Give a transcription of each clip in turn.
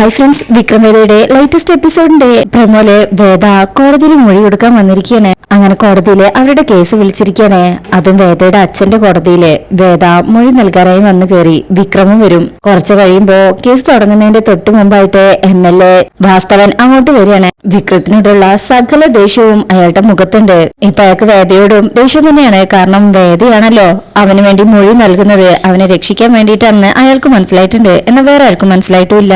Hi friends വിക്രമേതയുടെ latest എപ്പിസോഡിന്റെ പ്രമോൽ വേദ കോടതിയിൽ മൊഴി കൊടുക്കാൻ വന്നിരിക്കുകയാണ്. അങ്ങനെ കോടതിയിൽ അവരുടെ കേസ് വിളിച്ചിരിക്കുകയാണ്. അതും വേദയുടെ അച്ഛന്റെ കോടതിയിൽ വേദ മൊഴി നൽകാനായി വന്നു കയറി വിക്രമും വരും. കുറച്ചു കഴിയുമ്പോ കേസ് തുടങ്ങുന്നതിന്റെ തൊട്ടു മുമ്പായിട്ട് എം എൽ എ വാസ്തവൻ അങ്ങോട്ട് വരികയാണ്. വിക്രത്തിനോടുള്ള സകല ദേഷ്യവും അയാളുടെ മുഖത്തുണ്ട്. ഇപ്പൊ അയാൾക്ക് വേദയോടും ദേഷ്യം തന്നെയാണ്. കാരണം വേദയാണല്ലോ. അവന് വേണ്ടി മൊഴി നൽകുന്നത്. അവനെ രക്ഷിക്കാൻ വേണ്ടിയിട്ടാണെന്ന് അയാൾക്ക് മനസ്സിലായിട്ടുണ്ട്. എന്നാൽ വേറെ ആർക്കും മനസ്സിലായിട്ടുമില്ല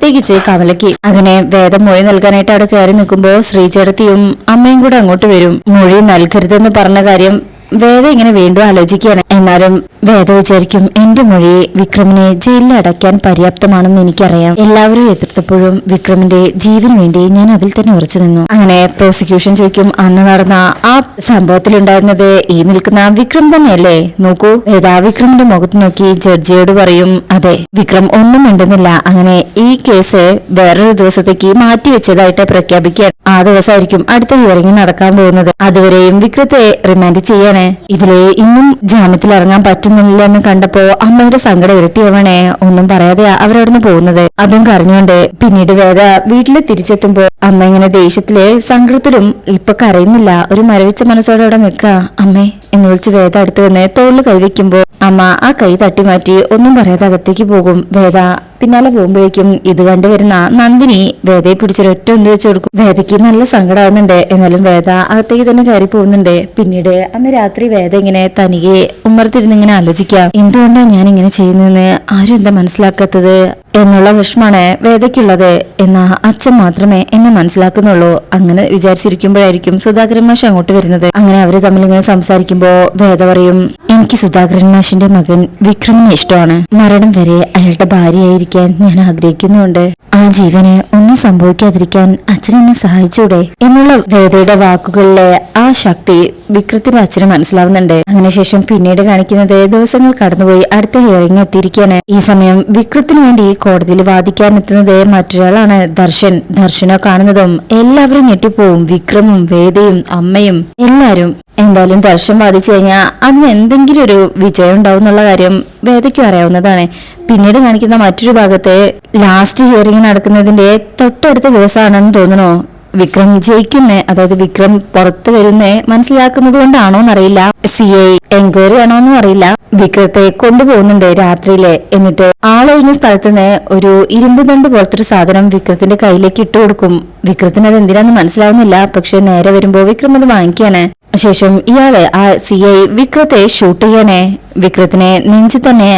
പ്രത്യേകിച്ച് കവലയ്ക്ക്. അങ്ങനെ വേദം മൊഴി നൽകാനായിട്ട് അവിടെ കയറി നിൽക്കുമ്പോ ശ്രീചേടത്തിയും അമ്മയും കൂടെ അങ്ങോട്ട് വരും. മൊഴി നൽകരുതെന്ന് പറഞ്ഞ കാര്യം വേദ ഇങ്ങനെ വീണ്ടും ആലോചിക്കുകയാണ്. എന്നാലും വേദ വിചാരിക്കും എന്റെ മൊഴി വിക്രമിനെ ജയിലിൽ അടയ്ക്കാൻ പര്യാപ്തമാണെന്ന് എനിക്കറിയാം. എല്ലാവരും എതിർത്തപ്പോഴും വിക്രമിന്റെ ജീവൻ വേണ്ടി ഞാൻ അതിൽ തന്നെ ഉറച്ചു നിന്നു. അങ്ങനെ പ്രോസിക്യൂഷൻ ചോദിക്കും അന്ന് നടന്ന ആ സംഭവത്തിലുണ്ടായിരുന്നത് ഈ നിൽക്കുന്ന വിക്രം തന്നെയല്ലേ? നോക്കൂ വേദ വിക്രമിന്റെ മുഖത്ത് നോക്കി ജഡ്ജിയോട് പറയും അതെ വിക്രം ഒന്നും മിണ്ടുന്നില്ല. അങ്ങനെ ഈ കേസ് വേറൊരു ദിവസത്തേക്ക് മാറ്റിവെച്ചതായിട്ട് പ്രഖ്യാപിക്കാൻ ആ ദിവസമായിരിക്കും അടുത്ത ഹിയറിംഗ് നടക്കാൻ പോകുന്നത്. അതുവരെയും വിക്രത്തെ റിമാൻഡ് ചെയ്യാണ് ഇതിലെ ഇന്നും ജാമ്യത്തിൽ ഇറങ്ങാൻ പറ്റുന്നില്ല എന്ന് കണ്ടപ്പോ അമ്മയുടെ സങ്കടം ഇരട്ടിയവണേ ഒന്നും പറയാതെ അവരവിടുന്ന് പോകുന്നത്. അതും കരഞ്ഞുകൊണ്ട് പിന്നീട് വേദ വീട്ടിൽ തിരിച്ചെത്തുമ്പോ അമ്മ ഇങ്ങനെ ദേഷ്യത്തിൽ സങ്കടത്തിലും ഇപ്പൊ കരയുന്നില്ല. ഒരു മരവിച്ച മനസ്സോടെ അവിടെ നിൽക്ക. അമ്മേ. എന്ന് വിളിച്ച് വേദ അടുത്ത് വന്ന് തോളിൽ കൈവയ്ക്കുമ്പോ അമ്മ ആ കൈ തട്ടി മാറ്റി ഒന്നും പറയാതെ അകത്തേക്ക് പോകും. വേദ പിന്നാലെ പോകുമ്പോഴേക്കും ഇത് കണ്ടുവരുന്ന നന്ദിനി വേദയെ പിടിച്ചൊരൊറ്റ ഒന്ന് വെച്ച് കൊടുക്കും. വേദയ്ക്ക് നല്ല സങ്കടമാവുന്നുണ്ട് എന്നാലും വേദ അകത്തേക്ക് തന്നെ കയറി പോകുന്നുണ്ട്. പിന്നീട് അന്ന് രാത്രി വേദ ഇങ്ങനെ തനിയെ ഉമ്മർത്തിരുന്ന് ഇങ്ങനെ ആലോചിക്കാം. എന്തുകൊണ്ടാണ് ഞാൻ ഇങ്ങനെ ചെയ്യുന്നതെന്ന് ആരും എന്താ മനസ്സിലാക്കാത്തത്? എന്നുള്ള വിഷമാണ് വേദയ്ക്കുള്ളത് എന്ന അച്ഛൻ മാത്രമേ എന്നെ മനസ്സിലാക്കുന്നുള്ളൂ. അങ്ങനെ വിചാരിച്ചിരിക്കുമ്പോഴായിരിക്കും സുധാകരൻ മാഷ് അങ്ങോട്ട് വരുന്നത്. അങ്ങനെ അവർ തമ്മിൽ ഇങ്ങനെ സംസാരിക്കുമ്പോ വേദ പറയും എനിക്ക് സുധാകരൻ മാഷിന്റെ മകൻ വിക്രമിനെ ഇഷ്ടമാണ്. മരണം വരെ അയാളുടെ ഭാര്യയായിരിക്കാൻ ഞാൻ ആഗ്രഹിക്കുന്നുണ്ട്. ആ ജീവന് ഒന്നും സംഭവിക്കാതിരിക്കാൻ അച്ഛനെന്നെ സഹായിച്ചൂടെ? എന്നുള്ള വേദയുടെ വാക്കുകളിലെ ആ ശക്തി വിക്രത്തിന്റെ അച്ഛന് മനസ്സിലാവുന്നുണ്ട്. അതിനുശേഷം ശേഷം പിന്നീട് കാണിക്കുന്നത് ദിവസങ്ങൾ കടന്നുപോയി അടുത്ത ഹിയറിംഗ് എത്തിയിരിക്കുകയാണ് ഈ സമയം വിക്രത്തിന് വേണ്ടി കോടതിയിൽ വാദിക്കാൻ എത്തുന്നത് മറ്റൊരാളാണ് ദർശൻ. ദർശനോ കാണുന്നതും എല്ലാവരും ഞെട്ടിപ്പോവും വിക്രമും വേദയും അമ്മയും എല്ലാരും എന്തായാലും ദർശനം ബാധിച്ചു കഴിഞ്ഞാൽ അതിന് എന്തെങ്കിലും ഒരു വിജയം ഉണ്ടാവും എന്നുള്ള കാര്യം വേദയ്ക്കും അറിയാവുന്നതാണ്. പിന്നീട് കാണിക്കുന്ന മറ്റൊരു ഭാഗത്തെ ലാസ്റ്റ് ഹിയറിംഗ് നടക്കുന്നതിന്റെ തൊട്ടടുത്ത ദിവസമാണെന്ന് തോന്നുന്നു. വിക്രം ജയിക്കുന്ന അതായത് വിക്രം പുറത്തു വരുന്ന മനസ്സിലാക്കുന്നത് കൊണ്ടാണോ എന്നറിയില്ല. സി ഐ എൻക്വയറി ആണോന്നും അറിയില്ല. വിക്രത്തെ കൊണ്ടുപോകുന്നുണ്ട് രാത്രിയിൽ. എന്നിട്ട് ആളൊഴിഞ്ഞ സ്ഥലത്ത് നിന്ന് ഒരു ഇരുമ്പ് പോലത്തെ ഒരു സാധനം വിക്രത്തിന്റെ കയ്യിലേക്ക് ഇട്ടു കൊടുക്കും വിക്രത്തിന് അത് എന്തിനാന്ന് മനസ്സിലാവുന്നില്ല. പക്ഷെ നേരെ വരുമ്പോ വിക്രം അത് വാങ്ങിക്കാണ് ശേഷം ഇയാൾ ആ സി ഐ വിക്രത്തെ ഷൂട്ട് ചെയ്യണേ വിക്രത്തിനെ നെഞ്ചു തന്നെ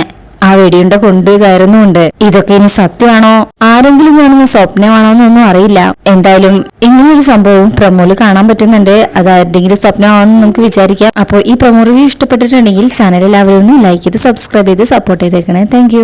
ആ വെടിയുണ്ട കൊണ്ട് കയറുന്നുണ്ട്. ഇതൊക്കെ ഇനി സത്യമാണോ? ആരെങ്കിലും കാണുന്ന സ്വപ്നമാണോ എന്നൊന്നും അറിയില്ല. എന്തായാലും ഇങ്ങനൊരു സംഭവം പ്രമോൽ കാണാൻ പറ്റുന്നുണ്ട്. അത് ആരുടെങ്കിലും സ്വപ്നമാണെന്ന് നമുക്ക് വിചാരിക്കാം. അപ്പോൾ ഈ പ്രമോ റിവ്യൂ ഇഷ്ടപ്പെട്ടിട്ടുണ്ടെങ്കിൽ ചാനൽ എല്ലാവരും ലൈക്ക് ചെയ്ത് സബ്സ്ക്രൈബ് ചെയ്ത് സപ്പോർട്ട് ചെയ്തേക്കണേ. താങ്ക്